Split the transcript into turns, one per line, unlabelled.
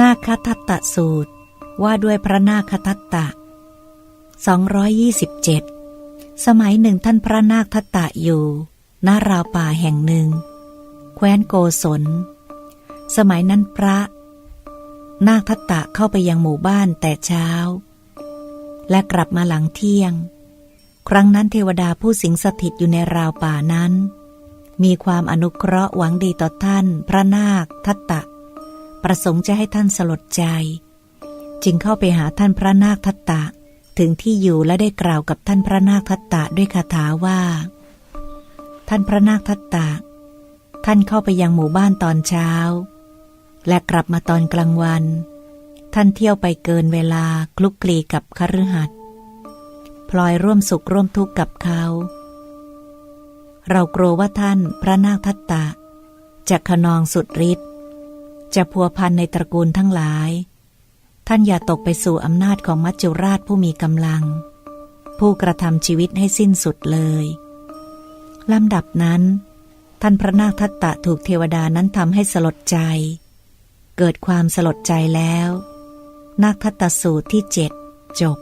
นาคทัตตสูตรว่าด้วยพระนาคทัตตะ 227 สมัยหนึ่งท่านพระนาคทัตตะอยู่ณราวป่าแห่งหนึ่ง แคว้นโกศล สมัยนั้นพระ นาคทัตตะเข้าไปยังหมู่บ้านแต่เช้า และกลับมาหลังเที่ยง ครั้งนั้นเทวดาผู้สิงสถิตอยู่ในราวป่านั้น มีความอนุเคราะห์หวังดีต่อท่านพระนาคทัตตะ ประสงค์จะให้ท่านสลดใจ จึงเข้าไปหาท่านพระนาคทัตตะ ถึงที่อยู่และได้กล่าวกับท่านพระนาคทัตตะด้วยคาถาว่า ท่านพระนาคทัตตะ ท่านเข้าไปยังหมู่บ้านตอนเช้า และกลับมาตอนกลางวัน ท่านเที่ยวไปเกินเวลาคลุกคลีกับคฤหัสถ์พลอยร่วมสุขร่วมทุกข์กับเขาเรากลัวว่าท่านพระนาคทัตตะจะขนองสุดฤทธิ์ จะพัวพันในตระกูลทั้งหลาย ท่านอย่าตกไปสู่อำนาจของมัจจุราชผู้มีกำลัง ผู้กระทำชีวิตให้สิ้นสุดเลยลำดับนั้น ท่านพระนาคทัตตะถูกเทวดานั้นทำให้สลดใจ เกิดความสลดใจแล้ว นาคทัตตสูตรที่เจ็ดจบ